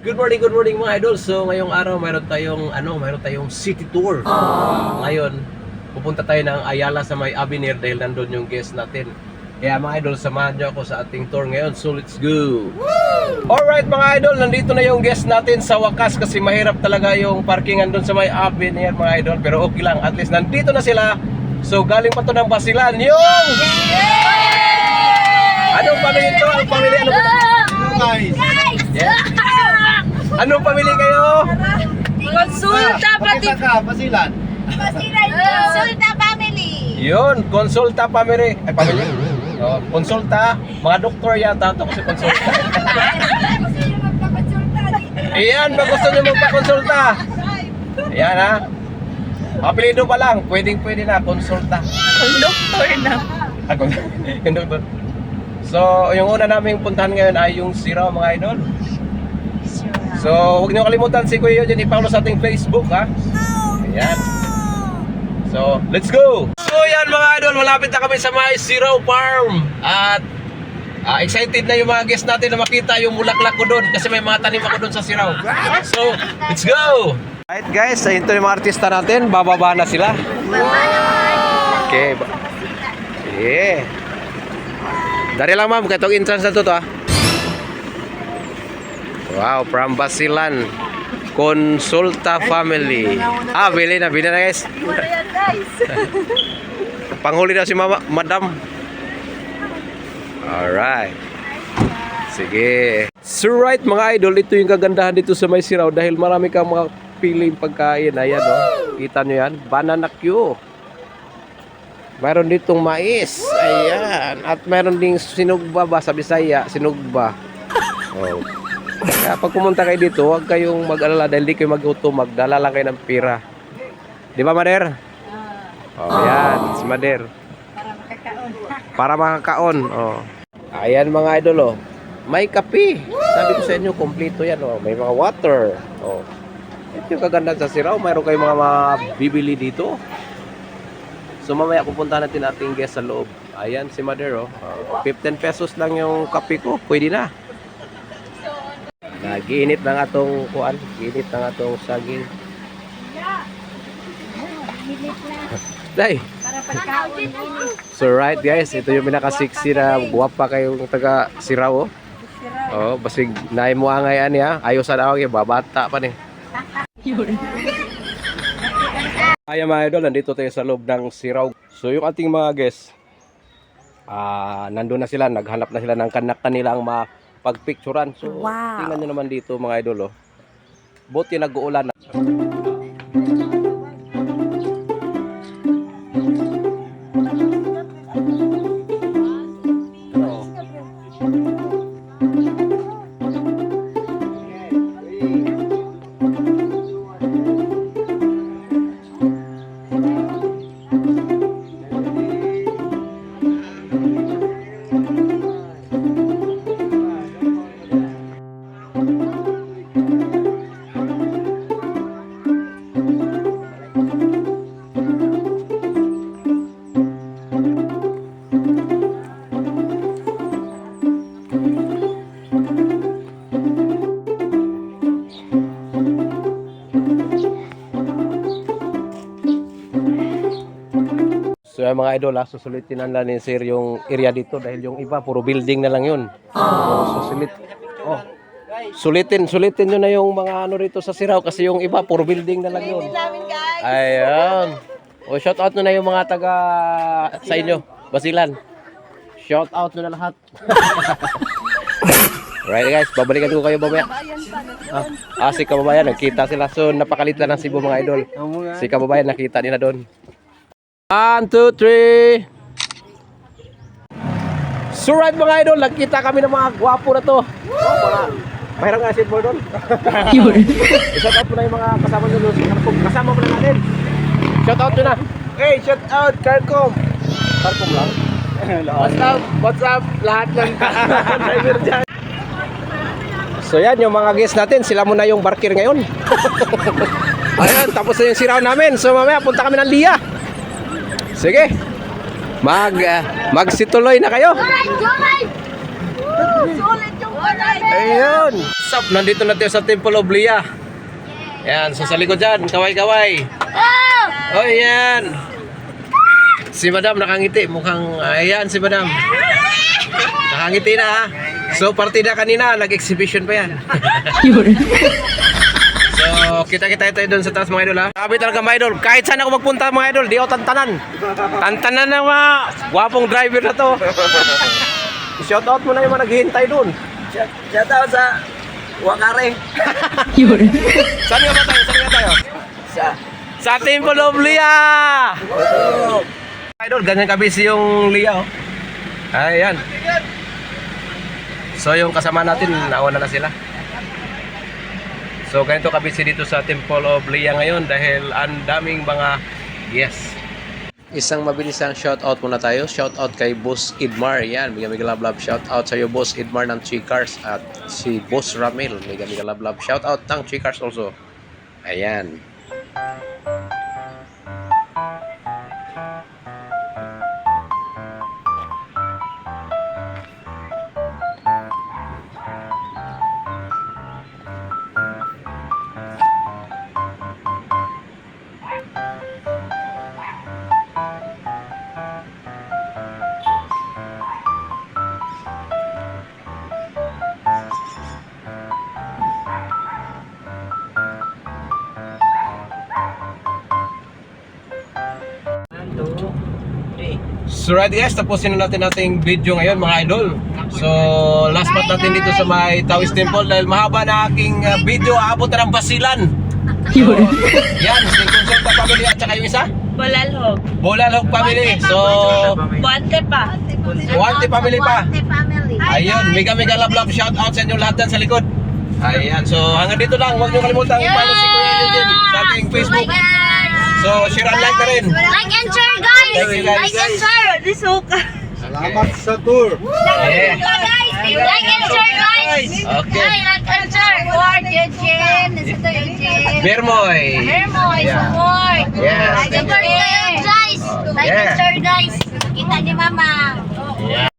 Good morning, good morning mga idol. So ngayong araw mayroon tayong ano, mayroon tayong city tour. Ngayon, pupunta tayo ng Ayala sa may Avenir dahil nandun yung guest natin. Kaya mga idol, samahan niyo ako sa ating tour ngayon. So let's go. Alright mga idol, nandito na yung guest natin sa wakas kasi mahirap talaga yung parkingan doon sa may Avenir mga idol. Pero okay lang, at least nandito na sila. So galing pa to ng Basilan. Yung! Anong pamilya to? Anong pamilya? Ano ba? Anong pamilya kayo? Konsulta pati Pakita ka, pasilan. Konsulta family. Yun, konsulta family. Ay, family? Oh, konsulta. Mga doktor yata ito kasi konsulta. Ayan, ba gusto nyo magpa-konsulta? Ayan ha. Apelido pa lang, pwedeng pwede na, konsulta. Doktor na. Ako, yung doktor. So, yung una naming puntahan ngayon ay yung Siraw mga idol. So, huwag niyo kalimutan si Kuya Eugene i-follow sa ating Facebook ha. Ayan. So, let's go! So, yan mga idol, malapit na kami sa may Siraw Farm. At ah, excited na yung mga guests natin na makita yung bulaklak ko doon kasi may mga tanim ako doon sa Siraw. So, let's go! Alright guys, ito yung mga artista natin. Bababa na sila. Okay. Yeah. Dari lang ma'am, katong entrance na to to ah. Wow, from Basilan. Consulta family. Ah, bili na, bili na guys. Mura yan guys. Panghuli daw si mama, madam. Alright. Sige. So right mga idol, ito yung kagandahan dito sa May Siraw dahil marami kang mga piling pagkain. Ayan oh. Kita nyo yan? Banana Q. Meron ditong mais. Ayan. At meron ding sinugba ba sa Bisaya? Sinugba. Oh. Kaya pag pumunta kayo dito, huwag kayong mag-alala dahil di kayo magutom. Magdala lang kayo ng pira. Di ba, Mader? Oh, ayan. Si Mader. Para makakaon. Para makakaon. Oh. Ayan mga idol oh. May kape. Sabi ko sa inyo, kompleto yan oh. May mga water. Oh. Ito yung kaganda sa Siraw. Mayroon kayong mga mabibili dito. So mamaya pupunta natin ating guest sa loob. Ayan si Mother oh. Oh, 15 pesos lang yung kape ko. Pwede na. Nagiinit ng atong kuan. Ginit ng atong saging. Day. So right guys, ito yung pinaka-sexy na guwapa kayong taga Siraw oh. Oh, basig naay mo angay ani ha. Ayaw sa daw babata pa ni. Ay mga idol, nandito tayo sa loob ng Siraw. So yung ating mga guests, ah nandun na sila, naghanap na sila ng kanak nilang mapagpicturan. So Wow. tingnan nyo naman dito mga idol oh. Buti nag-uulan So yung mga idol, ha, susulitin na lang ni sir yung area dito dahil yung iba puro building na lang yun. So, susulit. Sulitin, sulitin nyo na yung mga ano rito sa Siraw kasi yung iba puro building na lang yun. Namin guys. Ayan. O shout out nyo na yung mga taga sa inyo, Basilan. Shout out nyo na lahat. right guys, babalikan ko kayo mamaya. Ah, ah, si kababayan, nagkita sila. So, napakalitan ng Cebu mga idol. Si kababayan, nakita nila doon. One, two, three. So right mga idol, nagkita kami ng mga gwapo na to. Mga, mayroon nga skateboard doon. Shout out mo na yung mga kasama nyo doon. Kasama mo na natin. Shout out nyo na. Hey, shout out, Carcom. Carcom lang? What's up? What's up? Lahat ng driver dyan. So yan, yung mga guests natin, sila muna yung barkir ngayon. Ayan, tapos na yung siraw namin. So mamaya, punta kami ng Lia. Sige. Mag, uh, magsituloy na kayo. Alright, Jomay! Sulit yung Ayun. Sup, nandito na tayo sa Temple of Lea. Yan, so sa likod dyan, kaway-kaway. Oh, yan. Si Madam nakangiti, mukhang, ayan si Madam. Nakangiti na ha. So, partida kanina, nag-exhibition pa yan. so, kita-kita tayo doon sa taas mga idol ha. Sabi talaga mga idol, kahit saan ako magpunta mga idol, di ako tantanan. Tantanan na mga gwapong driver na to. Shout out mo na yung mga naghihintay doon. Shout out sa Wakare. Saan nga ba tayo? Saan nga tayo? Sa Sa Temple of Lea! Idol, ganyan kabisi yung Lea oh. Ayan. So yung kasama natin, nauna na sila. So ganito kabisi dito sa Temple of Lea ngayon dahil ang daming mga yes. Isang mabilisang shout out muna tayo. Shout out kay Boss Idmar. Yan, mega mega love love shout out sa iyo Boss Idmar ng Chicars at si Boss Ramil. Mega mega love love shout out ng Chicars also. Ayan. So right guys, tapusin na natin nating video ngayon mga idol. So last part natin dito sa may Taoist Temple dahil mahaba na aking uh, video, aabot na ng basilan. So, yan, si Consulta Family at saka yung isa, Bolalhog. Bolalhog Family. So, Buante pa. Wante Family pa. Ayun, mega mega love love shout out sa inyo lahat dyan sa likod. Ayan, so hanggang dito lang. Huwag niyo kalimutan i-follow si Kuya Eugene sa ating Facebook. So, share and like na rin. Like and share, guys! Thank you, guys. Like and share! Di suka. Salamat sa tour. Yeah. guys! Like and share, guys! Okay. Ay, like and share! Support, Eugene! Nasa Eugene! Bermoy. Hermoy, Yeah. support! Yes. Like and share, guys! Like and share, guys! Kita ni Mama! Yeah.